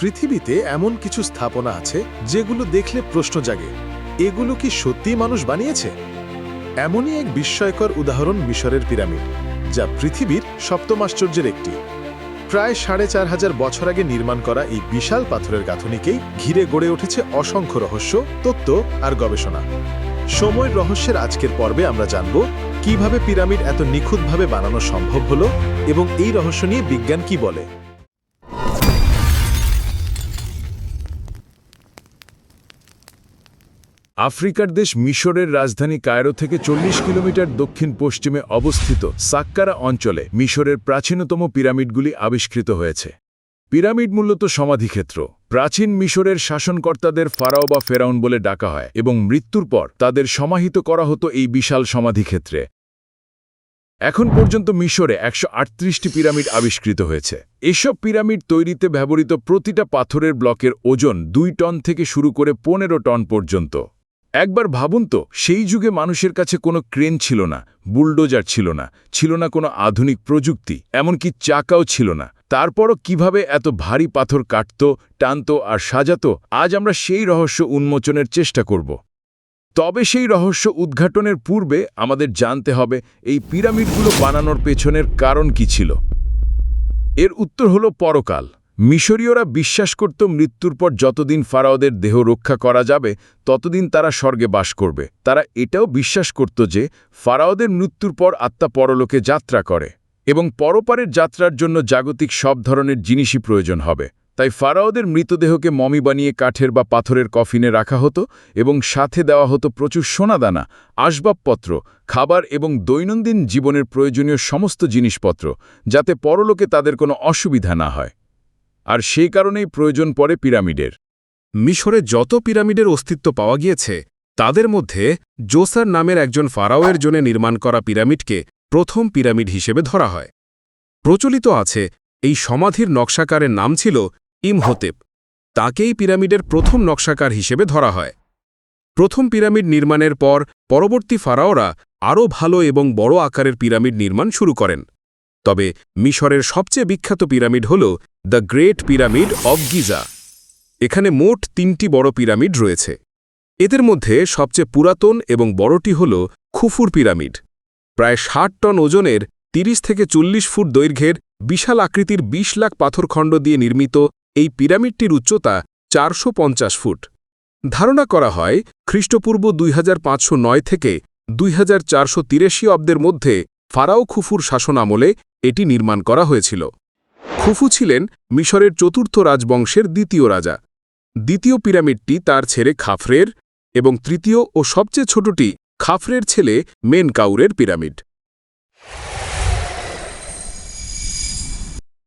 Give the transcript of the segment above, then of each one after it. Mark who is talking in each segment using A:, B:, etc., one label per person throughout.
A: পৃথিবীতে এমন কিছু স্থাপনা আছে যেগুলো দেখলে প্রশ্ন জাগে, এগুলো কি সত্যিই মানুষ বানিয়েছে? এমনই এক বিস্ময়কর উদাহরণ মিশরের পিরামিড, যা পৃথিবীর সপ্তম আশ্চর্যের একটি। প্রায় সাড়ে চার হাজার বছর আগে নির্মাণ করা এই বিশাল পাথরের গাঁথনিকেই ঘিরে গড়ে উঠেছে অসংখ্য রহস্য তত্ত্ব আর গবেষণা। সময়ের রহস্যের আজকের পর্বে আমরা জানব, কীভাবে পিরামিড এত নিখুঁতভাবে বানানো সম্ভব হলো এবং এই রহস্য নিয়ে বিজ্ঞান কি বলে।
B: আফ্রিকার দেশ মিশরের রাজধানী কায়রো থেকে চল্লিশ কিলোমিটার দক্ষিণ পশ্চিমে অবস্থিত সাক্কারা অঞ্চলে মিশরের প্রাচীনতম পিরামিডগুলি আবিষ্কৃত হয়েছে। পিরামিড মূলত সমাধিক্ষেত্র। প্রাচীন মিশরের শাসনকর্তাদের ফারাও বা ফেরাউন বলে ডাকা হয় এবং মৃত্যুর পর তাদের সমাহিত করা হতো এই বিশাল সমাধিক্ষেত্রে। এখন পর্যন্ত মিশরে একশো পিরামিড আবিষ্কৃত হয়েছে। এসব পিরামিড তৈরিতে ব্যবহৃত প্রতিটা পাথরের ব্লকের ওজন দুই টন থেকে শুরু করে পনেরো টন পর্যন্ত। একবার ভাবুন তো, সেই যুগে মানুষের কাছে কোনো ক্রেন ছিল না, বুলডোজার ছিল না ছিল না কোনো আধুনিক প্রযুক্তি, এমনকি চাকাও ছিল না। তারপরও কীভাবে এত ভারী পাথর কাটত, টানত আর সাজাত, আজ আমরা সেই রহস্য উন্মোচনের চেষ্টা করব। তবে সেই রহস্য উদ্ঘাটনের পূর্বে আমাদের জানতে হবে, এই পিরামিডগুলো বানানোর পেছনের কারণ কি ছিল। এর উত্তর হল পরকাল। মিশরীয়রা বিশ্বাস করত মৃত্যুর পর যতদিন ফারাওদের দেহ রক্ষা করা যাবে, ততদিন তারা স্বর্গে বাস করবে। তারা এটাও বিশ্বাস করত যে, ফারাওদের মৃত্যুর পর আত্মা পরলোকে যাত্রা করে এবং পরপারের যাত্রার জন্য জাগতিক সব ধরনের জিনিসই প্রয়োজন হবে। তাই ফারাওদের মৃতদেহকে মমি বানিয়ে কাঠের বা পাথরের কফিনে রাখা হতো এবং সাথে দেওয়া হতো প্রচুর সোনাদানা, আসবাবপত্র, খাবার এবং দৈনন্দিন জীবনের প্রয়োজনীয় সমস্ত জিনিসপত্র, যাতে পরলোকে তাদের কোনো অসুবিধা না হয়। আর সেই কারণেই প্রয়োজন পড়ে পিরামিডের।
C: মিশরে যত পিরামিডের অস্তিত্ব পাওয়া গিয়েছে, তাদের মধ্যে জোসার নামের একজন ফারাওয়ের জন্য নির্মাণ করা পিরামিডকে প্রথম পিরামিড হিসেবে ধরা হয়। প্রচলিত আছে, এই সমাধির নকশাকারের নাম ছিল ইমহোতেপ। তাকেই পিরামিডের প্রথম নকশাকার হিসেবে ধরা হয়। প্রথম পিরামিড নির্মাণের পর পরবর্তী ফারাওরা আরও ভালো এবং বড় আকারের পিরামিড নির্মাণ শুরু করেন। তবে মিশরের সবচেয়ে বিখ্যাত পিরামিড হল the great pyramid of Giza. এখানে মোট তিনটি বড় পিরামিড রয়েছে। এদের মধ্যে সবচেয়ে পুরাতন এবং বড়টি হল খুফুর পিরামিড। প্রায় ষাট টন ওজনের ৩০ থেকে চল্লিশ ফুট দৈর্ঘ্যের বিশাল আকৃতির ২০ লাখ পাথরখণ্ড দিয়ে নির্মিত এই পিরামিডটির উচ্চতা চারশো পঞ্চাশ ফুট। ধারণা করা হয়, খ্রিস্টপূর্ব দুই হাজার পাঁচশো নয় থেকে দুই হাজার চারশো তিরাশি অব্দের মধ্যে ফারাও খুফুর শাসনামলে এটি নির্মাণ করা হয়েছিল। খুফু ছিলেন মিশরের চতুর্থ রাজবংশের দ্বিতীয় রাজা। দ্বিতীয় পিরামিডটি তার ছেলে খাফরের এবং তৃতীয় ও সবচেয়ে ছোটটি খাফরের ছেলে মেনকাউরের পিরামিড।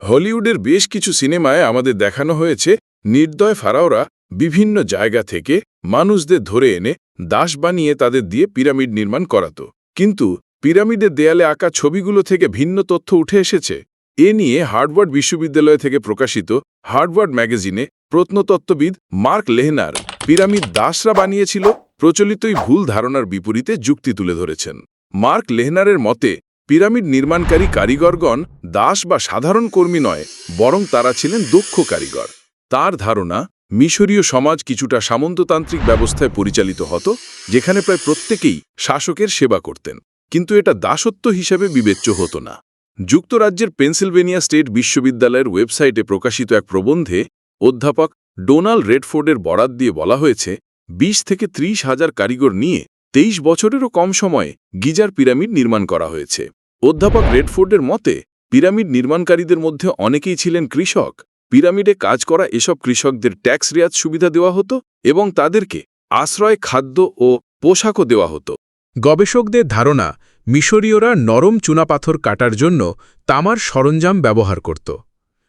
B: হলিউডের বেশ কিছু সিনেমায় আমাদের দেখানো হয়েছে নির্দয় ফারাওরা বিভিন্ন জায়গা থেকে মানুষদের ধরে এনে দাস বানিয়ে তাদের দিয়ে পিরামিড নির্মাণ করাত। কিন্তু পিরামিডের দেয়ালে আঁকা ছবিগুলো থেকে ভিন্ন তথ্য উঠে এসেছে। এ নিয়ে হার্ডওয়ার্ড বিশ্ববিদ্যালয় থেকে প্রকাশিত হার্ডওয়ার্ড ম্যাগাজিনে প্রত্নতত্ত্ববিদ মার্ক লেহনার পিরামিড দাসরা বানিয়েছিল, প্রচলিতই ভুল ধারণার বিপরীতে যুক্তি তুলে ধরেছেন। মার্ক লেহনারের মতে, পিরামিড নির্মাণকারী কারিগরগণ দাস বা সাধারণ কর্মী নয়, বরং তারা ছিলেন দক্ষ কারিগর। তার ধারণা, মিশরীয় সমাজ কিছুটা সামন্ততান্ত্রিক ব্যবস্থায় পরিচালিত হতো, যেখানে প্রায় প্রত্যেকেই শাসকের সেবা করতেন। কিন্তু এটা দাসত্ব হিসেবে বিবেচ্য হতো না। যুক্তরাজ্যের পেনসিলভেনিয়া স্টেট বিশ্ববিদ্যালয়ের ওয়েবসাইটে প্রকাশিত এক প্রবন্ধে অধ্যাপক ডোনাল্ড রেডফোর্ডের বরাত দিয়ে বলা হয়েছে ২০ থেকে ত্রিশ হাজার কারিগর নিয়ে তেইশ বছরেরও কম সময়ে গিজার পিরামিড নির্মাণ করা হয়েছে। অধ্যাপক রেডফোর্ডের মতে, পিরামিড নির্মাণকারীদের মধ্যে অনেকেই ছিলেন কৃষক। পিরামিডে কাজ করা এসব কৃষকদের ট্যাক্স রেয়াত সুবিধা দেওয়া হতো এবং তাদেরকে আশ্রয়, খাদ্য ও পোশাকও দেওয়া হতো।
C: গবেষকদের ধারণা মিশরীয়রা নরম চুনাপাথর কাটার জন্য তামার সরঞ্জাম ব্যবহার করত,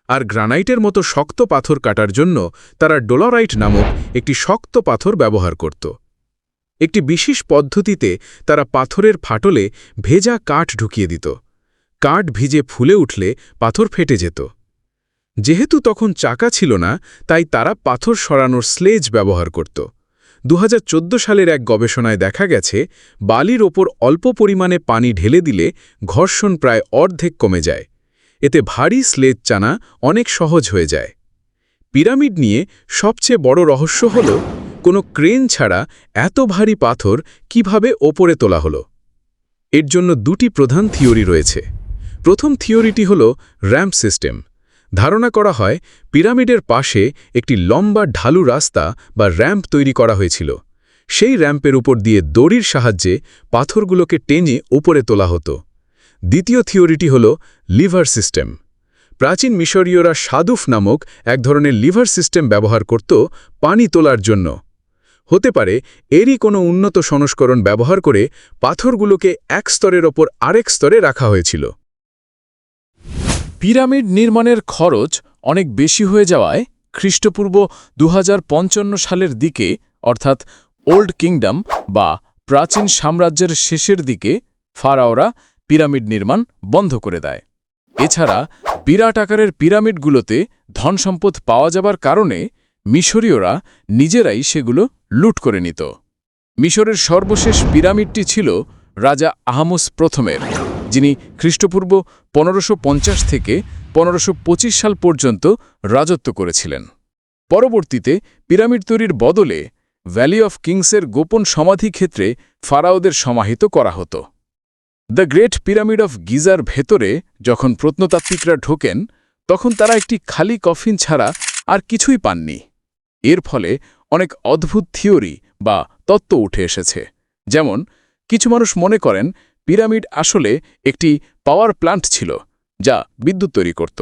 C: আর গ্রানাইটের মতো শক্ত পাথর কাটার জন্য তারা ডোলারাইট নামক একটি শক্ত পাথর ব্যবহার করত। একটি বিশেষ পদ্ধতিতে তারা পাথরের ফাটলে ভেজা কাঠ ঢুকিয়ে দিত। কাঠ ভিজে ফুলে উঠলে পাথর ফেটে যেত। যেহেতু তখন চাকা ছিল না, তাই তারা পাথর সরানোর স্লেজ ব্যবহার করত। দু হাজার চোদ্দ সালের এক গবেষণায় দেখা গেছে, বালির ওপর অল্প পরিমাণে পানি ঢেলে দিলে ঘর্ষণ প্রায় অর্ধেক কমে যায়। এতে ভারী স্লেজ চানা অনেক সহজ হয়ে যায়। পিরামিড নিয়ে সবচেয়ে বড় রহস্য হল, কোনো ক্রেন ছাড়া এত ভারী পাথর কীভাবে ওপরে তোলা হলো? এর জন্য দুটি প্রধান থিওরি রয়েছে। প্রথম থিওরিটি হল র্যাম্প সিস্টেম। ধারণা করা হয়, পিরামিডের পাশে একটি লম্বা ঢালু রাস্তা বা র্যাম্প তৈরি করা হয়েছিল। সেই র্যাম্পের উপর দিয়ে দড়ির সাহায্যে পাথরগুলোকে টেনে উপরে তোলা হতো। দ্বিতীয় থিওরিটি হল লিভার সিস্টেম। প্রাচীন মিশরীয়রা সাদুফ নামক এক ধরনের লিভার সিস্টেম ব্যবহার করত পানি তোলার জন্য। হতে পারে, এরই কোনো উন্নত সংস্করণ ব্যবহার করে পাথরগুলোকে এক স্তরের ওপর আরেক স্তরে রাখা হয়েছিল।
B: পিরামিড নির্মাণের খরচ অনেক বেশি হয়ে যাওয়ায় খ্রিস্টপূর্ব দু হাজার পঞ্চান্ন সালের দিকে, অর্থাৎ ওল্ড কিংডম বা প্রাচীন সাম্রাজ্যের শেষের দিকে, ফারাওরা পিরামিড নির্মাণ বন্ধ করে দেয়। এছাড়া বিরাট আকারের পিরামিডগুলোতে ধনসম্পদ পাওয়া যাবার কারণে মিশরীয়রা নিজেরাই সেগুলো লুট করে নিত। মিশরের সর্বশেষ পিরামিডটি ছিল রাজা আহামুস প্রথমের। যিনি খ্রিস্টপূর্ব পনেরোশো থেকে পনেরোশো সাল পর্যন্ত রাজত্ব করেছিলেন। পরবর্তীতে পিরামিড তৈরির বদলে ভ্যালি অফ কিংসের গোপন সমাধি ক্ষেত্রে ফারাওদের সমাহিত করা হতো। দ্য গ্রেট পিরামিড অফ গিজার ভেতরে যখন প্রত্নতাত্ত্বিকরা ঢোকেন, তখন তারা একটি খালি কফিন ছাড়া আর কিছুই পাননি। এর ফলে অনেক অদ্ভুত থিওরি বা তত্ত্ব উঠে এসেছে। যেমন, কিছু মানুষ মনে করেন পিরামিড আসলে একটি পাওয়ার প্ল্যান্ট ছিল, যা বিদ্যুৎ তৈরি করত।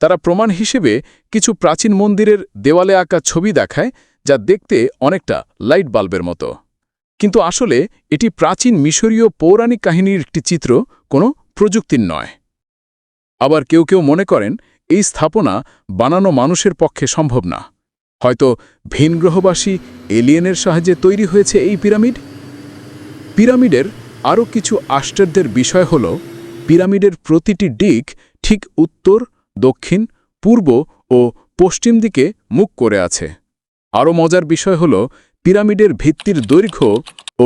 B: তারা প্রমাণ হিসেবে কিছু প্রাচীন মন্দিরের দেওয়ালে আঁকা ছবি দেখায়, যা দেখতে অনেকটা লাইট বাল্বের মতো। কিন্তু আসলে এটি প্রাচীন মিশরীয় পৌরাণিক কাহিনীর একটি চিত্র, কোনো প্রযুক্তির নয়। আবার কেউ কেউ মনে করেন, এই স্থাপনা বানানো মানুষের পক্ষে সম্ভব না। হয়তো ভিনগ্রহবাসী এলিয়েনের সাহায্যে তৈরি হয়েছে এই পিরামিড? পিরামিডের আরও কিছু আশ্চর্যের বিষয় হল, পিরামিডের প্রতিটি দিক ঠিক উত্তর, দক্ষিণ, পূর্ব ও পশ্চিম দিকে মুখ করে আছে। আরও মজার বিষয় হল, পিরামিডের ভিত্তির দৈর্ঘ্য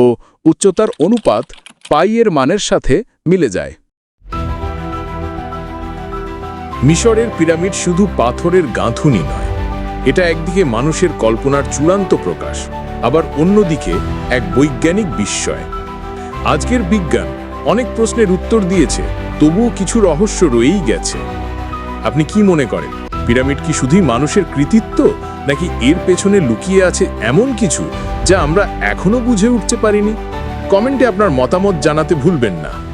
B: ও উচ্চতার অনুপাত পাইয়ের মানের সাথে মিলে যায়।
D: মিশরের পিরামিড শুধু পাথরের গাঁথুনি নয়, এটা একদিকে মানুষের কল্পনার চূড়ান্ত প্রকাশ, আবার অন্যদিকে এক বৈজ্ঞানিক বিস্ময়। আজকের বিজ্ঞান অনেক প্রশ্নের উত্তর দিয়েছে, তবুও কিছু রহস্য রয়েই গেছে। আপনি কি মনে করেন, পিরামিড কি শুধুই মানুষের কৃতিত্ব, নাকি এর পেছনে লুকিয়ে আছে এমন কিছু যা আমরা এখনও বুঝে উঠতে পারিনি? কমেন্টে আপনার মতামত জানাতে ভুলবেন না।